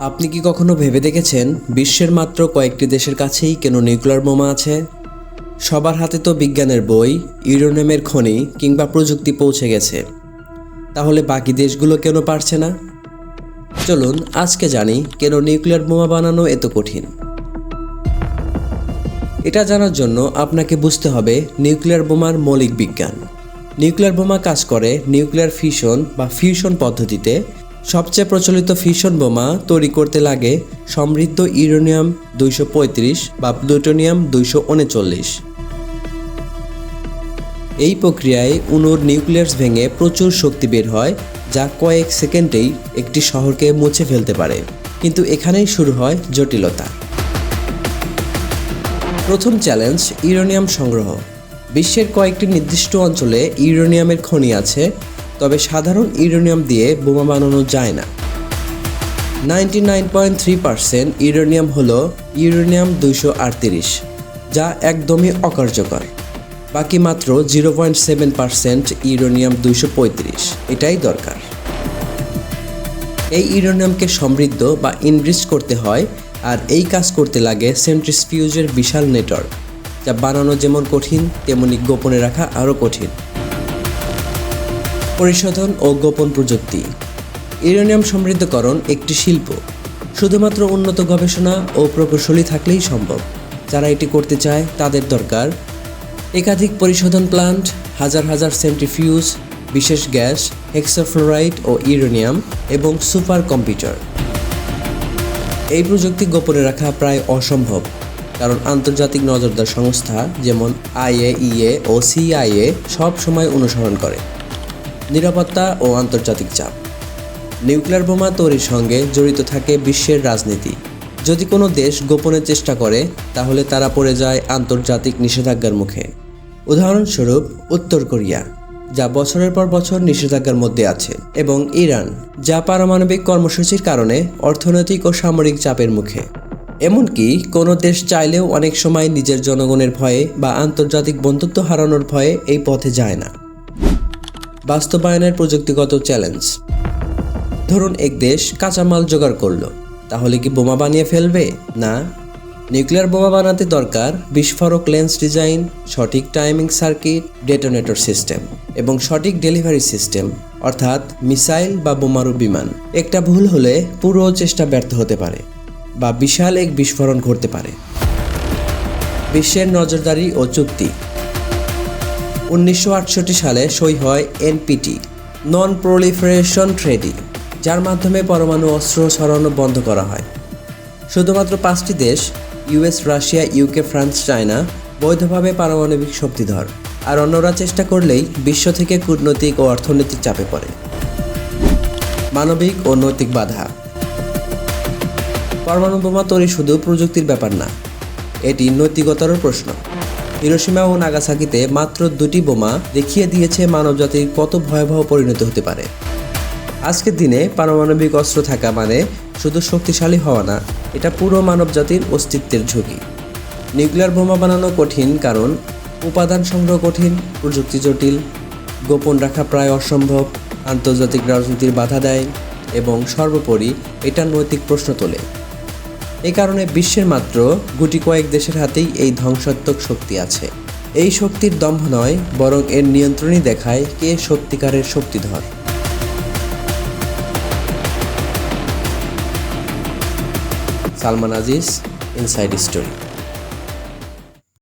আপনি কি কখনো ভেবে দেখেছেন বিশ্বের মাত্র কয়েকটি দেশের কাছেই কেন নিউক্লিয়ার বোমা আছে? সবার হাতে তো বিজ্ঞানের বই, ইউরোনিয়ামের খনি কিংবা প্রযুক্তি পৌঁছে গেছে। তাহলে বাকি দেশগুলো কেন পারছে না? চলুন, আজকে জানি কেন নিউক্লিয়ার বোমা বানানো এত কঠিন। এটা জানার জন্য আপনাকে বুঝতে হবে নিউক্লিয়ার বোমার মৌলিক বিজ্ঞান। নিউক্লিয়ার বোমা কাজ করে নিউক্লিয়ার ফিশন বা ফিউশন পদ্ধতিতে সবচেয়ে প্রচলিত ফিশন বোমা তৈরি করতে লাগে সমৃদ্ধ ইউরেনিয়াম দুইশো বা প্লুটোনিয়াম দুইশো উনচল্লিশ। এই প্রক্রিয়ায় উনুর নিউক্লিয়াস ভেঙে প্রচুর শক্তি বের হয়, যা কয়েক সেকেন্ডেই একটি শহরকে মুছে ফেলতে পারে। কিন্তু এখানেই শুরু হয় জটিলতা। প্রথম চ্যালেঞ্জ, ইউরেনিয়াম সংগ্রহ। বিশ্বের কয়েকটি নির্দিষ্ট অঞ্চলে ইউরেনিয়ামের খনি আছে তবে সাধারণ ইউরেনিয়াম দিয়ে বোমা বানানো যায় না। Ninety nine point three percent uranium হল ইউরেনিয়াম দুইশো আটত্রিশ, যা একদমই অকার্যকর। বাকি মাত্র zero point seven percent uranium দুইশো পঁয়ত্রিশ, এটাই দরকার। এই ইউরেনিয়ামকে সমৃদ্ধ বা ইনরিচ করতে হয়, আর এই কাজ করতে লাগে সেন্ট্রিসফিউজের বিশাল নেটওয়ার্ক, যা বানানো যেমন কঠিন, তেমনি গোপনে রাখা আরও কঠিন। পরিশোধন ও গোপন প্রযুক্তি। ইউরেনিয়াম সমৃদ্ধকরণ একটি শিল্প। শুধুমাত্র উন্নত গবেষণা ও প্রকৌশলী থাকলেই সম্ভব। যারা এটি করতে চায়, তাদের দরকার একাধিক পরিশোধন প্লান্ট, হাজার হাজার সেন্ট্রিফিউজ, বিশেষ গ্যাস হেক্সাফ্লোরাইড ও ইউরেনিয়াম এবং সুপার কম্পিউটার। এই প্রযুক্তি গোপনে রাখা প্রায় অসম্ভব, কারণ আন্তর্জাতিক নজরদার সংস্থা যেমন আইএইএ ও সিআইএ সব সময় অনুসরণ করে। নিরাপত্তা ও আন্তর্জাতিক চাপ। নিউক্লিয়ার বোমা তৈরির সঙ্গে জড়িত থাকে বিশ্বের রাজনীতি। যদি কোনো দেশ গোপনে চেষ্টা করে, তাহলে তারা পড়ে যায় আন্তর্জাতিক নিষেধাজ্ঞার মুখে। উদাহরণস্বরূপ, উত্তর কোরিয়া, যা বছরের পর বছর নিষেধাজ্ঞার মধ্যে আছে, এবং ইরান, যা পারমাণবিক কর্মসূচির কারণে অর্থনৈতিক ও সামরিক চাপের মুখে। এমনকি, কোনো দেশ চাইলেও অনেক সময় নিজের জনগণের ভয়ে বা আন্তর্জাতিক বন্ধুত্ব হারানোর ভয়ে এই পথে যায় না। বাস্তবায়নের প্রযুক্তিগত চ্যালেঞ্জ। ধরুন এক দেশ কাঁচামাল জোগাড় করল, তাহলে কি বোমা বানিয়ে ফেলবে? না। নিউক্লিয়ার বোমা বানাতে দরকার বিস্ফোরক লেন্স ডিজাইন, সঠিক টাইমিং সার্কিট, ডেটোনেটর সিস্টেম এবং সঠিক ডেলিভারি সিস্টেম, অর্থাৎ মিসাইল বা বোমারু বিমান। একটা ভুল হলে পুরো চেষ্টা ব্যর্থ হতে পারে বা বিশাল এক বিস্ফোরণ ঘটতে পারে। বিশ্বের নজরদারি ও চুক্তি। উনিশশো আটষট্টি সালে সই হয় এনপিটি নন প্রলিফারেশন ট্রেডি যার মাধ্যমে পরমাণু অস্ত্র সরানো বন্ধ করা হয়। শুধুমাত্র পাঁচটি দেশ US Russia UK France, China, বৈধভাবে পারমাণবিক শক্তিধর, আর অন্যরা চেষ্টা করলেই বিশ্ব থেকে কূটনৈতিক ও অর্থনৈতিক চাপে পড়ে। মানবিক ও নৈতিক বাধা। পরমাণু বোমা তৈরি শুধু প্রযুক্তির ব্যাপার না, এটি নৈতিকতারও প্রশ্ন। হিরোসীমা ও নাগাসাকিতে মাত্র দুটি বোমা দেখিয়ে দিয়েছে মানবজাতির কত ভয়াবহ পরিণত হতে পারে। আজকের দিনে পারমাণবিক অস্ত্র থাকা মানে শুধু শক্তিশালী হওয়া না, এটা পুরো মানবজাতির অস্তিত্বের ঝুঁকি। নিউক্লিয়ার বোমা বানানো কঠিন কারণ, উপাদান সংগ্রহ কঠিন, প্রযুক্তি জটিল, গোপন রাখা প্রায় অসম্ভব, আন্তর্জাতিক রাজনীতির বাধা দেয়, এবং সর্বোপরি এটা নৈতিক প্রশ্ন তোলে। এই কারণে বিশ্বের মাত্র গুটি কয়েক দেশের হাতেই এই ধ্বংসাত্মক শক্তি আছে। এই শক্তির দম্ভ নয়, বরং এর নিয়ন্ত্রণই দেখায় কে সত্যিকারের শক্তিধর। Salman Aziz inside story